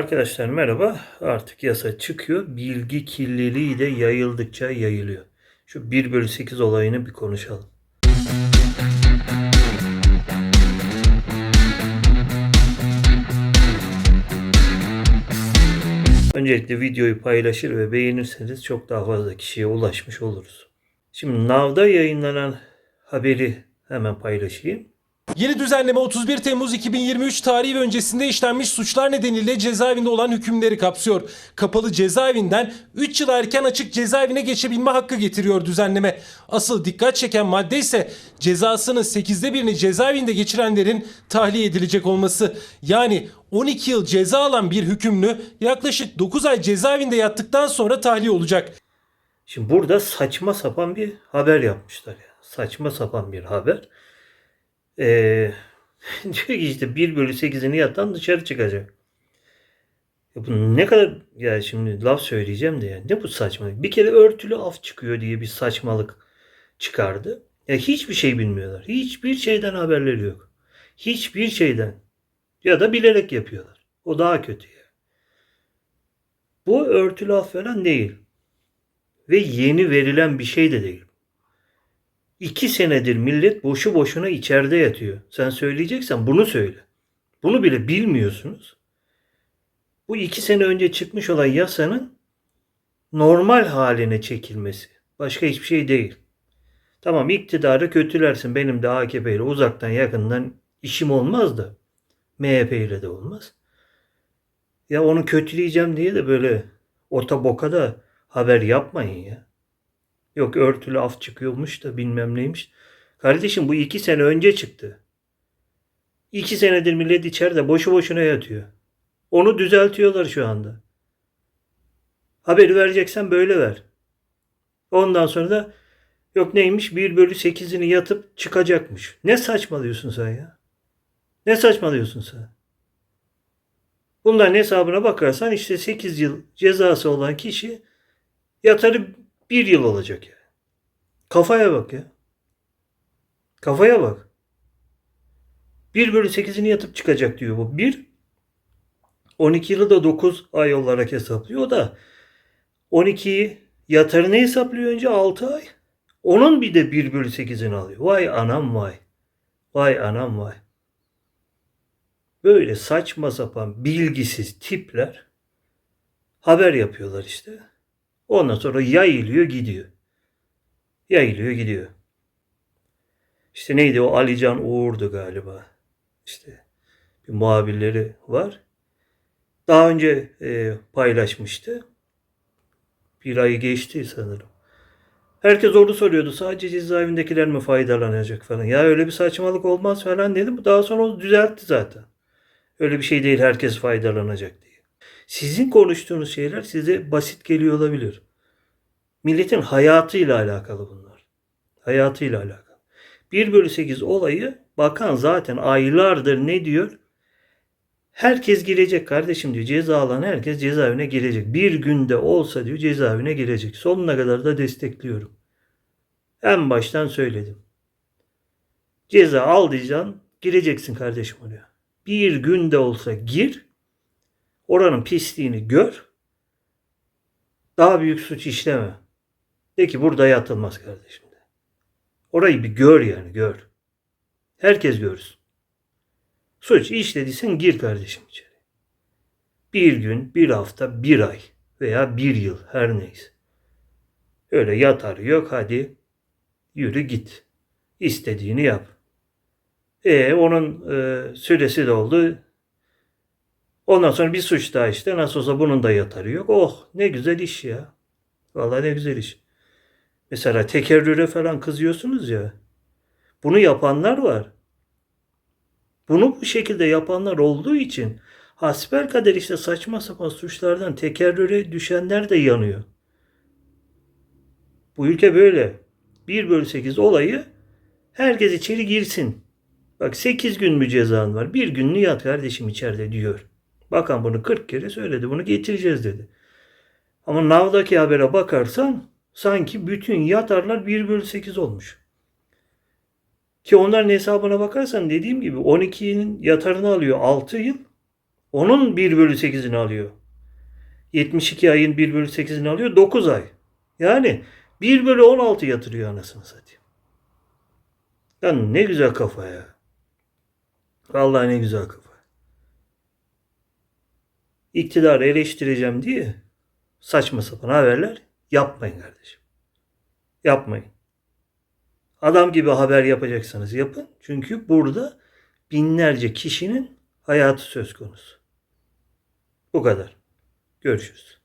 Arkadaşlar merhaba. Artık yasa çıkıyor. Bilgi kirliliği de yayıldıkça yayılıyor. Şu 1 bölü 8 olayını bir konuşalım. Öncelikle videoyu paylaşır ve beğenirseniz çok daha fazla kişiye ulaşmış oluruz. Şimdi Nav'da yayınlanan haberi hemen paylaşayım. Yeni düzenleme 31 Temmuz 2023 tarihi ve öncesinde işlenmiş suçlar nedeniyle cezaevinde olan hükümleri kapsıyor. Kapalı cezaevinden 3 yıl erken açık cezaevine geçebilme hakkı getiriyor düzenleme. Asıl dikkat çeken madde ise cezasının 8'de birini cezaevinde geçirenlerin tahliye edilecek olması. Yani 12 yıl ceza alan bir hükümlü yaklaşık 9 ay cezaevinde yattıktan sonra tahliye olacak. Şimdi burada saçma sapan bir haber yapmışlar. ya. Saçma sapan bir haber. Ee, diyor ki işte 1 bölü 8'ini yatan dışarı çıkacak. Ya bu ne kadar ya şimdi laf söyleyeceğim de yani ne bu saçmalık. Bir kere örtülü af çıkıyor diye bir saçmalık çıkardı. Ya hiçbir şey bilmiyorlar. Hiçbir şeyden haberleri yok. Hiçbir şeyden. Ya da bilerek yapıyorlar. O daha kötü ya. Bu örtülü af falan değil. Ve yeni verilen bir şey de değil. İki senedir millet boşu boşuna içeride yatıyor. Sen söyleyeceksen bunu söyle. Bunu bile bilmiyorsunuz. Bu iki sene önce çıkmış olan yasanın normal haline çekilmesi. Başka hiçbir şey değil. Tamam iktidarı kötülersin. Benim de AKP ile uzaktan yakından işim olmaz da. MHP ile de olmaz. Ya onu kötüleyeceğim diye de böyle otoboka da haber yapmayın ya. Yok örtülü af çıkıyormuş da bilmem neymiş. Kardeşim bu iki sene önce çıktı. İki senedir millet içeride boşu boşuna yatıyor. Onu düzeltiyorlar şu anda. Haberi vereceksen böyle ver. Ondan sonra da yok neymiş 1 bölü 8'ini yatıp çıkacakmış. Ne saçmalıyorsun sen ya? Ne saçmalıyorsun sen? Bunların hesabına bakarsan işte 8 yıl cezası olan kişi yatarı bir yıl olacak ya. Kafaya bak ya. Kafaya bak. 1 bölü 8'ini yatıp çıkacak diyor bu. 1 12 yılı da 9 ay olarak hesaplıyor. O da 12'yi yatarını hesaplıyor önce 6 ay. Onun bir de 1 bölü 8'ini alıyor. Vay anam vay. Vay anam vay. Böyle saçma sapan bilgisiz tipler haber yapıyorlar işte. Ondan sonra yayılıyor gidiyor. Yayılıyor gidiyor. İşte neydi o Alican Uğur'du galiba. İşte bir muhabirleri var. Daha önce e, paylaşmıştı. Bir ayı geçti sanırım. Herkes orada soruyordu. Sadece cezaevindekiler mi faydalanacak falan. Ya öyle bir saçmalık olmaz falan dedim. Daha sonra o düzeltti zaten. Öyle bir şey değil herkes faydalanacak diye. Sizin konuştuğunuz şeyler size basit geliyor olabilir. Milletin hayatıyla alakalı bunlar. Hayatıyla alakalı. 1 bölü 8 olayı bakan zaten aylardır ne diyor? Herkes girecek kardeşim diyor. Ceza alan herkes cezaevine girecek. Bir günde olsa diyor cezaevine girecek. Sonuna kadar da destekliyorum. En baştan söyledim. Ceza al diyeceksin. Gireceksin kardeşim oraya. Bir günde olsa gir. Oranın pisliğini gör. Daha büyük suç işleme. De ki burada yatılmaz kardeşim de. Orayı bir gör yani gör. Herkes görsün. Suç işlediysen gir kardeşim içeri. Bir gün, bir hafta, bir ay veya bir yıl her neyse. Öyle yatar yok hadi yürü git. İstediğini yap. E onun e, süresi de oldu. Ondan sonra bir suç daha işte. Nasıl olsa bunun da yatarı yok. Oh ne güzel iş ya. Vallahi ne güzel iş. Mesela tekerrüre falan kızıyorsunuz ya. Bunu yapanlar var. Bunu bu şekilde yapanlar olduğu için hasbelkader işte saçma sapan suçlardan tekerrüre düşenler de yanıyor. Bu ülke böyle. 1 bölü 8 olayı herkes içeri girsin. Bak 8 gün mü cezan var? Bir gününü yat kardeşim içeride diyor. Bakan bunu 40 kere söyledi. Bunu getireceğiz dedi. Ama Nav'daki habere bakarsan sanki bütün yatarlar 1 bölü 8 olmuş. Ki onların hesabına bakarsan dediğim gibi 12'nin yatarını alıyor 6 yıl. Onun 1 bölü 8'ini alıyor. 72 ayın 1 bölü 8'ini alıyor 9 ay. Yani 1 bölü 16 yatırıyor anasını satayım. Lan ne güzel kafa ya. Vallahi ne güzel kafa. İktidarı eleştireceğim diye saçma sapan haberler yapmayın kardeşim. Yapmayın. Adam gibi haber yapacaksanız yapın. Çünkü burada binlerce kişinin hayatı söz konusu. Bu kadar. Görüşürüz.